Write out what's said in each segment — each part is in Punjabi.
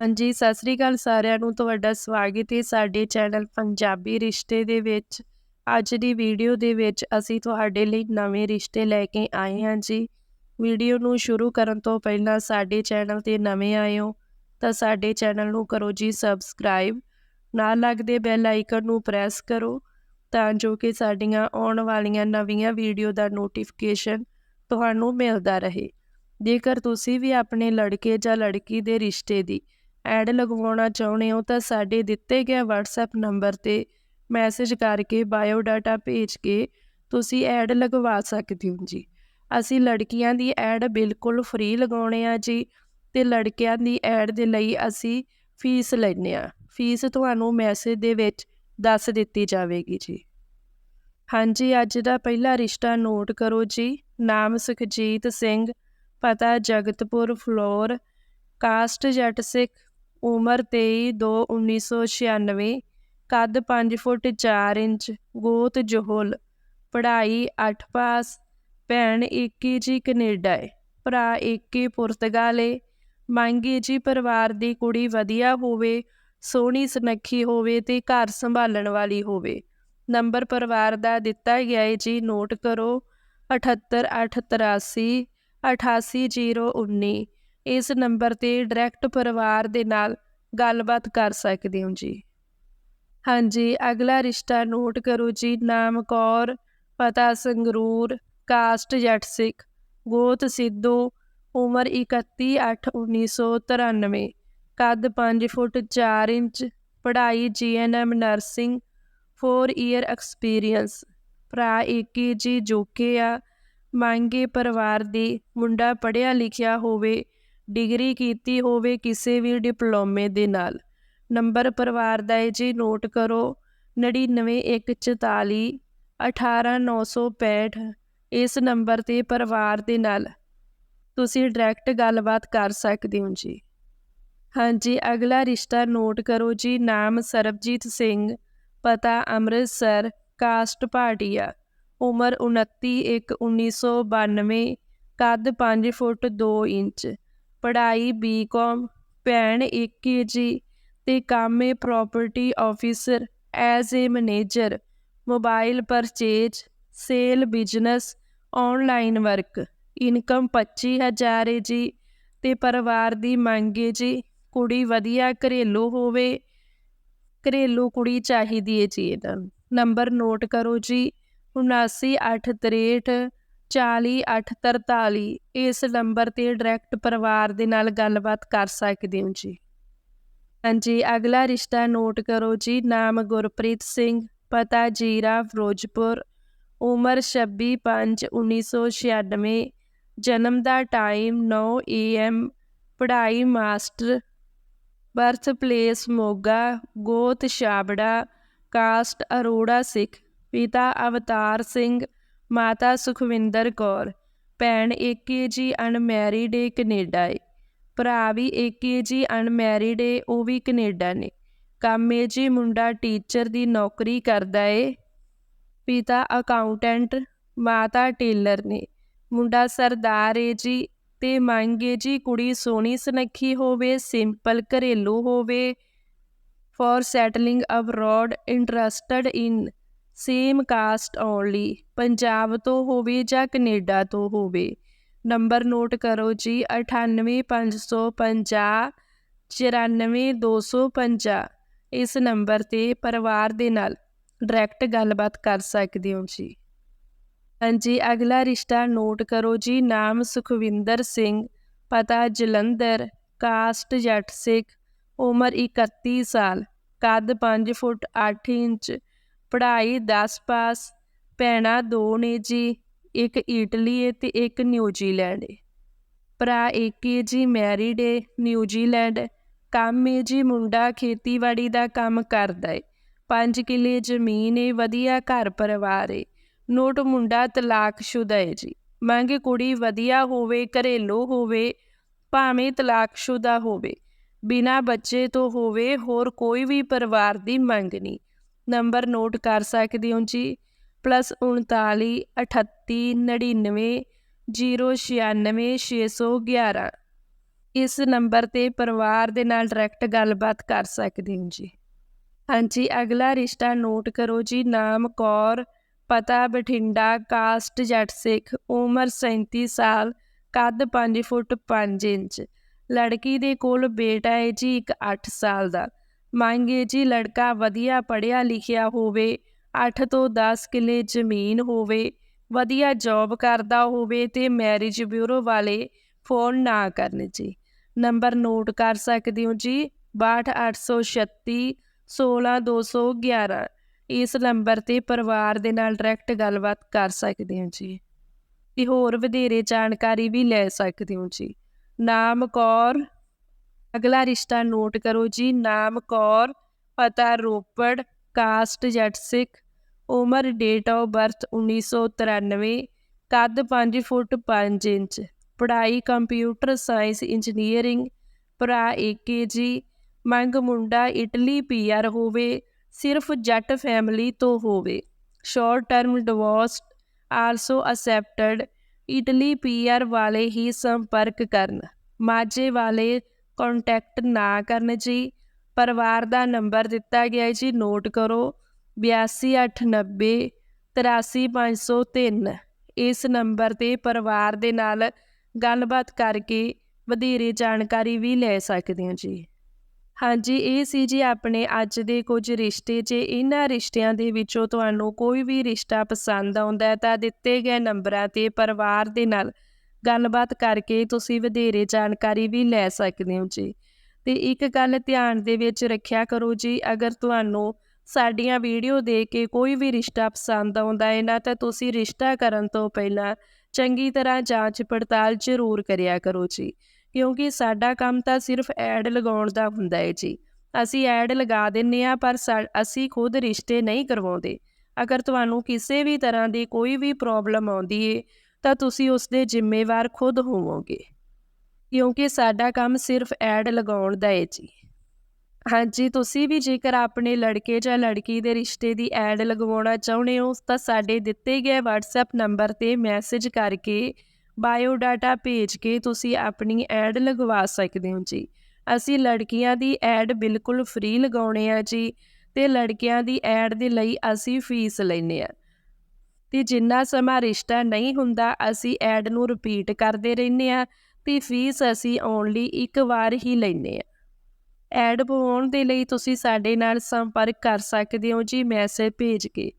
ਹਾਂਜੀ, ਸਤਿ ਸ੍ਰੀ ਅਕਾਲ ਸਾਰਿਆਂ ਨੂੰ, ਤੁਹਾਡਾ ਸਵਾਗਤ ਹੈ ਸਾਡੇ ਚੈਨਲ ਪੰਜਾਬੀ ਰਿਸ਼ਤੇ ਦੇ ਵਿੱਚ। ਅੱਜ ਦੀ ਵੀਡੀਓ ਦੇ ਵਿੱਚ ਅਸੀਂ ਤੁਹਾਡੇ ਲਈ ਨਵੇਂ ਰਿਸ਼ਤੇ ਲੈ ਕੇ ਆਏ ਹਾਂ ਜੀ। ਵੀਡੀਓ ਨੂੰ ਸ਼ੁਰੂ ਕਰਨ ਤੋਂ ਪਹਿਲਾਂ ਸਾਡੇ ਚੈਨਲ ਤੇ ਨਵੇਂ ਆਏ ਹੋ, ਤਾਂ ਸਾਡੇ ਚੈਨਲ ਨੂੰ ਕਰੋ ਜੀ ਸਬਸਕ੍ਰਾਈਬ। ਨਾਲ ਲੱਗਦੇ ਬੈਲ ਆਈਕਨ ਨੂੰ ਪ੍ਰੈਸ ਕਰੋ, ਤਾਂ ਜੋ ਕਿ ਸਾਡੀਆਂ ਆਉਣ ਵਾਲੀਆਂ ਨਵੀਆਂ ਵੀਡੀਓ ਦਾ ਨੋਟੀਫਿਕੇਸ਼ਨ ਤੁਹਾਨੂੰ ਮਿਲਦਾ ਰਹੇ। ਜੇਕਰ ਤੁਸੀਂ ਵੀ ਆਪਣੇ ਲੜਕੇ ਜਾਂ ਲੜਕੀ ਦੇ ਰਿਸ਼ਤੇ ਦੀ ਐਡ ਲਗਵਾਉਣਾ ਚਾਹੁੰਦੇ ਹੋ ਤਾਂ ਸਾਡੇ ਦਿੱਤੇ ਗਏ WhatsApp ਨੰਬਰ ਤੇ ਮੈਸੇਜ ਕਰਕੇ ਬਾਇਓ ਡਾਟਾ ਭੇਜ ਕੇ ਤੁਸੀਂ ਐਡ ਲਗਵਾ ਸਕਦੇ ਹੋ ਜੀ। ਅਸੀਂ ਲੜਕੀਆਂ ਦੀ ਐਡ ਬਿਲਕੁਲ ਫ੍ਰੀ ਲਗਾਉਣੇ ਆ ਜੀ ਤੇ ਲੜਕਿਆਂ ਦੀ ਐਡ ਦੇ ਲਈ ਅਸੀਂ ਫੀਸ ਲੈਨੇ ਆ ਫੀਸ ਤੁਹਾਨੂੰ ਮੈਸੇਜ ਦੇ ਵਿੱਚ ਦੱਸ ਦਿੱਤੀ ਜਾਵੇਗੀ ਜੀ। ਹਾਂਜੀ, ਅੱਜ ਦਾ ਪਹਿਲਾ ਰਿਸ਼ਤਾ ਨੋਟ ਕਰੋ ਜੀ। ਨਾਮ ਸੁਖਜੀਤ ਸਿੰਘ, ਪਤਾ ਜਗਤਪੁਰ, ਫਲੋਰ, ਕਾਸਟ ਜੱਟ ਸਿੱਖ ਉਮਰ 23 2 1996 ਕੱਦ 5 ਫੁੱਟ 4 ਇੰਚ, ਗੋਤ ਜੋਹਲ, ਪੜ੍ਹਾਈ 8 ਪਾਸ, ਭੈਣ ਇੱਕੀ ਜੀ ਕੈਨੇਡਾ ਏ, ਭਰਾ ਇੱਕੀ ਪੁਰਤਗਾਲ ਏ, ਮੰਗੀ ਜੀ ਪਰਿਵਾਰ ਦੀ ਕੁੜੀ ਵਧੀਆ ਹੋਵੇ, ਸੋਹਣੀ ਸੁਨੱਖੀ ਹੋਵੇ ਤੇ ਘਰ ਸੰਭਾਲਣ ਵਾਲੀ ਹੋਵੇ। ਨੰਬਰ ਪਰਿਵਾਰ ਦਾ ਦਿੱਤਾ ਗਿਆ ਏ ਜੀ, ਨੋਟ ਕਰੋ 78883 88019 ਇਸ ਨੰਬਰ ਤੇ ਡਾਇਰੈਕਟ ਪਰਿਵਾਰ ਦੇ ਨਾਲ ਗੱਲਬਾਤ ਕਰ ਸਕਦੇ ਹੋ ਜੀ। ਹਾਂਜੀ, ਅਗਲਾ ਰਿਸ਼ਤਾ ਨੋਟ ਕਰੋ ਜੀ। ਨਾਮ ਕੌਰ, ਪਤਾ ਸੰਗਰੂਰ, ਕਾਸਟ ਜੱਟ ਸਿੱਖ, ਗੋਤ ਸਿੱਧੂ, ਉਮਰ 31 8 1993 ਕੱਦ 5 ਫੁੱਟ 4 ਇੰਚ, ਪੜ੍ਹਾਈ ਜੀਐਨਐਮ ਨਰਸਿੰਗ 4 ਈਅਰ ਐਕਸਪੀਰੀਅੰਸ ਭਰਾ ਏਕੀ ਜੀ ਜੋਕੇ ਆ, ਮੰਗੇ ਪਰਿਵਾਰ ਦੀ ਮੁੰਡਾ ਪੜ੍ਹਿਆ ਲਿਖਿਆ ਹੋਵੇ ਡਿਗਰੀ ਕੀਤੀ ਹੋਵੇ ਕਿਸੇ ਵੀ ਡਿਪਲੋਮੇ ਦੇ ਨਾਲ। ਨੰਬਰ ਪਰਿਵਾਰ ਦਾ ਹੈ ਜੀ, ਨੋਟ ਕਰੋ। 99144 18965 ਇਸ ਨੰਬਰ ਤੇ ਪਰਿਵਾਰ ਦੇ ਨਾਲ ਤੁਸੀਂ ਡਾਇਰੈਕਟ ਗੱਲਬਾਤ ਕਰ ਸਕਦੇ ਹੋ ਜੀ। ਹਾਂਜੀ, ਅਗਲਾ ਰਿਸ਼ਤਾ ਨੋਟ ਕਰੋ ਜੀ, ਨਾਮ ਸਰਬਜੀਤ ਸਿੰਘ, ਪਤਾ ਅੰਮ੍ਰਿਤਸਰ, ਕਾਸਟ ਭਾਟੀਆ ਉਮਰ 29 1 1992 ਕੱਦ 5 ਫੁੱਟ 2 ਇੰਚ। ਪੜ੍ਹਾਈ ਬੀਕਾਮ ਭੈਣ 21 ਜੀ ਤੇ ਕਾਮੇ property officer as a manager mobile purchase sale business online work income 25000 ਹੈ ਜੀ ਤੇ ਪਰਿਵਾਰ ਦੀ ਮੰਗ ਹੈ ਜੀ, ਕੁੜੀ ਵਧੀਆ ਘਰੇਲੂ ਹੋਵੇ, ਘਰੇਲੂ ਕੁੜੀ ਚਾਹੀਦੀ ਹੈ ਜੀ ਇਹਦਾ। ਨੰਬਰ ਨੋਟ ਕਰੋ ਜੀ 7963 40843 ਇਸ ਨੰਬਰ ਤੇ ਡਾਇਰੈਕਟ ਪਰਿਵਾਰ ਦੇ ਨਾਲ ਗੱਲਬਾਤ ਕਰ ਸਕਦੇ ਹੋ ਜੀ। ਹਾਂਜੀ, ਅਗਲਾ ਰਿਸ਼ਤਾ ਨੋਟ ਕਰੋ ਜੀ, ਨਾਮ ਗੁਰਪ੍ਰੀਤ ਸਿੰਘ, ਪਤਾ ਜੀਰਾ, ਫਿਰੋਜ਼ਪੁਰ, ਉਮਰ 26 5 1996 ਜਨਮ ਦਾ ਟਾਈਮ 9 AM ਪੜ੍ਹਾਈ ਮਾਸਟਰ ਬਰਥ ਪਲੇਸ ਮੋਗਾ, ਗੋਤ ਛਾਬੜਾ ਕਾਸਟ ਅਰੋੜਾ ਸਿੱਖ, ਪਿਤਾ ਅਵਤਾਰ ਸਿੰਘ ਮਾਤਾ ਸੁਖਵਿੰਦਰ ਕੌਰ, ਭੈਣ ਏਕੇ ਜੀ ਅਨਮੈਰਿਡ ਏ ਕੈਨੇਡਾ ਏ। ਭਰਾ ਵੀ ਏਕੇ ਜੀ ਅਨਮੈਰਿਡ ਏ, ਉਹ ਵੀ ਕੈਨੇਡਾ ਨੇ। ਕੰਮੇ ਜੀ ਮੁੰਡਾ ਟੀਚਰ ਦੀ ਨੌਕਰੀ ਕਰਦਾ ਏ। ਪਿਤਾ ਅਕਾਊਂਟੈਂਟ, ਮਾਤਾ ਟੇਲਰ ਨੇ। ਮੁੰਡਾ ਸਰਦਾਰ ਏ ਜੀ ਤੇ ਮੰਗੇ ਜੀ ਕੁੜੀ ਸੋਹਣੀ ਸੁਨੱਖੀ ਹੋਵੇ, ਸਿੰਪਲ ਘਰੇਲੂ ਹੋਵੇ। For settling abroad interested in same caste only Punjab ਤੋਂ ਹੋਵੇ ਜਾਂ ਕੈਨੇਡਾ ਤੋਂ ਹੋਵੇ। ਨੰਬਰ ਨੋਟ ਕਰੋ ਜੀ 98550 94250 ਇਸ ਨੰਬਰ ਤੇ ਪਰਿਵਾਰ ਦੇ ਨਾਲ ਡਾਇਰੈਕਟ ਗੱਲਬਾਤ ਕਰ ਸਕਦੇ ਹੋ ਜੀ। ਹਾਂਜੀ, ਅਗਲਾ ਰਿਸ਼ਤਾ ਨੋਟ ਕਰੋ ਜੀ, ਨਾਮ ਸੁਖਵਿੰਦਰ ਸਿੰਘ, ਪਤਾ ਜਲੰਧਰ ਕਾਸਟ ਜੱਟ ਸਿੱਖ, ਉਮਰ 31 ਸਾਲ, ਕੱਦ 5 ਫੁੱਟ 8 ਇੰਚ ਪੜ੍ਹਾਈ 10 ਪਾਸ, ਭੈਣਾਂ ਦੋ ਨੇ ਜੀ, ਇੱਕ ਇਟਲੀ ਏ ਤੇ ਇੱਕ ਨਿਊਜ਼ੀਲੈਂਡ ਏ। ਭਰਾ ਇੱਕ ਏ ਜੀ, ਮੈਰਿਡ ਏ ਨਿਊਜ਼ੀਲੈਂਡ ਕੰਮ ਏ ਜੀ, ਮੁੰਡਾ ਖੇਤੀਬਾੜੀ ਦਾ ਕੰਮ ਕਰਦਾ ਏ। ਪੰਜ ਕਿੱਲੇ ਜ਼ਮੀਨ ਏ, ਵਧੀਆ ਘਰ ਪਰਿਵਾਰ ਏ। ਨੋਟ ਮੁੰਡਾ ਤਲਾਕਸ਼ੁਦਾ ਏ ਜੀ। ਮੰਗ ਕੁੜੀ ਵਧੀਆ ਹੋਵੇ, ਘਰੇਲੂ ਹੋਵੇ, ਭਾਵੇਂ ਤਲਾਕਸ਼ੁਦਾ ਹੋਵੇ। ਬਿਨਾ ਬੱਚੇ ਤੋਂ ਹੋਵੇ, ਹੋਰ ਕੋਈ ਵੀ ਪਰਿਵਾਰ ਦੀ ਮੰਗ ਨਹੀਂ। ਨੰਬਰ ਨੋਟ ਕਰ ਸਕਦੇ ਹੋ ਜੀ। +39 38 99 096 611 ਇਸ ਨੰਬਰ ਤੇ ਪਰਿਵਾਰ ਦੇ ਨਾਲ ਡਾਇਰੈਕਟ ਗੱਲਬਾਤ ਕਰ ਸਕਦੇ ਹੋ ਜੀ। ਹਾਂਜੀ, ਅਗਲਾ ਰਿਸ਼ਤਾ ਨੋਟ ਕਰੋ ਜੀ। ਨਾਮ, ਕੌਰ, ਪਤਾ, ਬਠਿੰਡਾ ਕਾਸਟ ਜੱਟ ਸਿੱਖ, ਉਮਰ 37 ਸਾਲ, ਕੱਦ 5 ਫੁੱਟ 5 ਇੰਚ। ਲੜਕੀ ਦੇ ਕੋਲ ਬੇਟਾ ਹੈ ਜੀ, ਇੱਕ 8 ਸਾਲ ਦਾ। ਮੰਗੇ ਜੀ ਲੜਕਾ ਵਧੀਆ ਪੜ੍ਹਿਆ ਲਿਖਿਆ ਹੋਵੇ 8 ਤੋਂ 10 ਕਿੱਲੇ ਜ਼ਮੀਨ ਹੋਵੇ, ਵਧੀਆ ਜੌਬ ਕਰਦਾ ਹੋਵੇ ਤੇ ਮੈਰਿਜ ਬਿਊਰੋ ਵਾਲੇ ਫੋਨ ਨਾ ਕਰਨ ਜੀ। ਨੰਬਰ ਨੋਟ ਕਰ ਸਕਦੇ ਹੋ ਜੀ 62836 16211 ਇਸ ਨੰਬਰ ਤੇ ਪਰਿਵਾਰ ਦੇ ਨਾਲ ਡਾਇਰੈਕਟ ਗੱਲਬਾਤ ਕਰ ਸਕਦੇ ਹੋ ਜੀ। ਤੇ ਹੋਰ ਵਧੇਰੇ ਜਾਣਕਾਰੀ ਵੀ ਲੈ ਸਕਦੇ ਹੋ ਜੀ। ਨਾਮ ਕੌਰ ਅਗਲਾ ਰਿਸ਼ਤਾ ਨੋਟ ਕਰੋ ਜੀ, ਨਾਮ ਕੌਰ, ਪਤਾ ਰੋਪੜ, ਕਾਸਟ ਜੱਟ ਸਿੱਖ, ਉਮਰ ਡੇਟ ਆਫ ਬਰਥ 1993 ਕੱਦ 5 ਫੁੱਟ 5 ਇੰਚ, ਪੜ੍ਹਾਈ ਕੰਪਿਊਟਰ ਸਾਇੰਸ ਇੰਜੀਨੀਅਰਿੰਗ ਭਰਾ ਏਕੇ ਜੀ, ਮੰਗ ਮੁੰਡਾ ਇਟਲੀ ਪੀਆਰ ਹੋਵੇ, ਸਿਰਫ ਜੱਟ ਫੈਮਿਲੀ ਤੋਂ ਹੋਵੇ short term divorce also accepted Italy PR ਵਾਲੇ ਹੀ ਸੰਪਰਕ ਕਰਨ, ਮਾਝੇ ਵਾਲੇ ਕੰਟੈਕਟ ਨਾ ਕਰਨ ਜੀ। ਪਰਿਵਾਰ ਦਾ ਨੰਬਰ ਦਿੱਤਾ ਗਿਆ ਹੈ ਜੀ ਨੋਟ ਕਰੋ। 8289 83503 ਇਸ ਨੰਬਰ ਤੇ ਪਰਿਵਾਰ ਦੇ ਨਾਲ ਗੱਲਬਾਤ ਕਰਕੇ ਵਧੇਰੇ ਜਾਣਕਾਰੀ ਵੀ ਲੈ ਸਕਦੇ ਹੋ ਜੀ। ਹਾਂਜੀ, ਇਹ ਸੀ ਜੀ ਆਪਣੇ ਅੱਜ ਦੇ ਕੁਝ ਰਿਸ਼ਤੇ। ਜੇ ਇਹਨਾਂ ਰਿਸ਼ਤਿਆਂ ਦੇ ਵਿੱਚੋਂ ਤੁਹਾਨੂੰ ਕੋਈ ਵੀ ਰਿਸ਼ਤਾ ਪਸੰਦ ਆਉਂਦਾ ਹੈ ਤਾਂ ਦਿੱਤੇ ਗਏ ਨੰਬਰਾਂ ਤੇ ਪਰਿਵਾਰ ਦੇ ਨਾਲ ਗੱਲਬਾਤ ਕਰਕੇ ਤੁਸੀਂ ਵਧੇਰੇ ਜਾਣਕਾਰੀ ਵੀ ਲੈ ਸਕਦੇ ਹੋ ਜੀ। ਤੇ ਇੱਕ ਗੱਲ ਧਿਆਨ ਦੇ ਵਿੱਚ ਰੱਖਿਆ ਕਰੋ ਜੀ, ਅਗਰ ਤੁਹਾਨੂੰ ਸਾਡੀਆਂ ਵੀਡੀਓ ਦੇਖ ਕੇ ਕੋਈ ਵੀ ਰਿਸ਼ਤਾ ਪਸੰਦ ਆਉਂਦਾ ਹੈ ਨਾ ਤਾਂ ਤੁਸੀਂ ਰਿਸ਼ਤਾ ਕਰਨ ਤੋਂ ਪਹਿਲਾਂ ਚੰਗੀ ਤਰ੍ਹਾਂ ਜਾਂਚ ਪੜਤਾਲ ਜ਼ਰੂਰ ਕਰਿਆ ਕਰੋ ਜੀ। ਕਿਉਂਕਿ ਸਾਡਾ ਕੰਮ ਤਾਂ ਸਿਰਫ ਐਡ ਲਗਾਉਣ ਦਾ ਹੁੰਦਾ ਹੈ ਜੀ। ਅਸੀਂ ਐਡ ਲਗਾ ਦਿੰਨੇ ਆ, ਪਰ ਅਸੀਂ ਖੁਦ ਰਿਸ਼ਤੇ ਨਹੀਂ ਕਰਵਾਉਂਦੇ। ਅਗਰ ਤੁਹਾਨੂੰ ਕਿਸੇ ਵੀ ਤਰ੍ਹਾਂ ਦੀ ਕੋਈ ਵੀ ਪ੍ਰੋਬਲਮ ਆਉਂਦੀ ਏ ਤਾਂ ਤੁਸੀਂ ਉਸ ਦੇ ਜ਼ਿੰਮੇਵਾਰ ਖੁਦ ਹੋਵੋਗੇ। ਕਿਉਂਕਿ ਸਾਡਾ ਕੰਮ ਸਿਰਫ ਐਡ ਲਗਾਉਣ ਦਾ ਹੈ ਜੀ। ਹਾਂਜੀ, ਤੁਸੀਂ ਵੀ ਜੇਕਰ ਆਪਣੇ ਲੜਕੇ ਜਾਂ ਲੜਕੀ ਦੇ ਰਿਸ਼ਤੇ ਦੀ ਐਡ ਲਗਵਾਉਣਾ ਚਾਹੁੰਦੇ ਹੋ, ਤਾਂ ਸਾਡੇ ਦਿੱਤੇ ਗਏ WhatsApp ਨੰਬਰ ਤੇ ਮੈਸੇਜ ਕਰਕੇ ਬਾਇਓ ਡਾਟਾ ਭੇਜ ਕੇ ਤੁਸੀਂ ਆਪਣੀ ਐਡ ਲਗਵਾ ਸਕਦੇ ਹੋ ਜੀ। ਅਸੀਂ ਲੜਕੀਆਂ ਦੀ ਐਡ ਬਿਲਕੁਲ ਫ੍ਰੀ ਲਗਾਉਣੇ ਆ ਜੀ ਤੇ ਲੜਕਿਆਂ ਦੀ ਐਡ ਦੇ ਲਈ ਅਸੀਂ ਫੀਸ ਲੈਨੇ ਆ। ਤੇ ਜਿੰਨਾ ਸਮਾਂ ਰਿਸ਼ਤਾ ਨਹੀਂ ਹੁੰਦਾ, ਅਸੀਂ ਐਡ ਨੂੰ ਰਿਪੀਟ ਕਰਦੇ ਰਹਿੰਦੇ ਆ ਤੇ ਫੀਸ ਅਸੀਂ ਓਨਲੀ ਇੱਕ ਵਾਰ ਹੀ ਲੈਨੇ ਆ ਐਡ ਪਵਾਉਣ ਦੇ ਲਈ ਤੁਸੀਂ ਸਾਡੇ ਨਾਲ ਸੰਪਰਕ ਕਰ ਸਕਦੇ ਹੋ ਜੀ ਮੈਸੇਜ ਭੇਜ ਕੇ।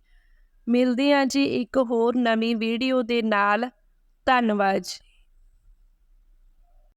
ਮਿਲਦੇ ਹਾਂ ਜੀ ਇੱਕ ਹੋਰ ਨਵੀਂ ਵੀਡੀਓ ਦੇ ਨਾਲ। ਧੰਨਵਾਦ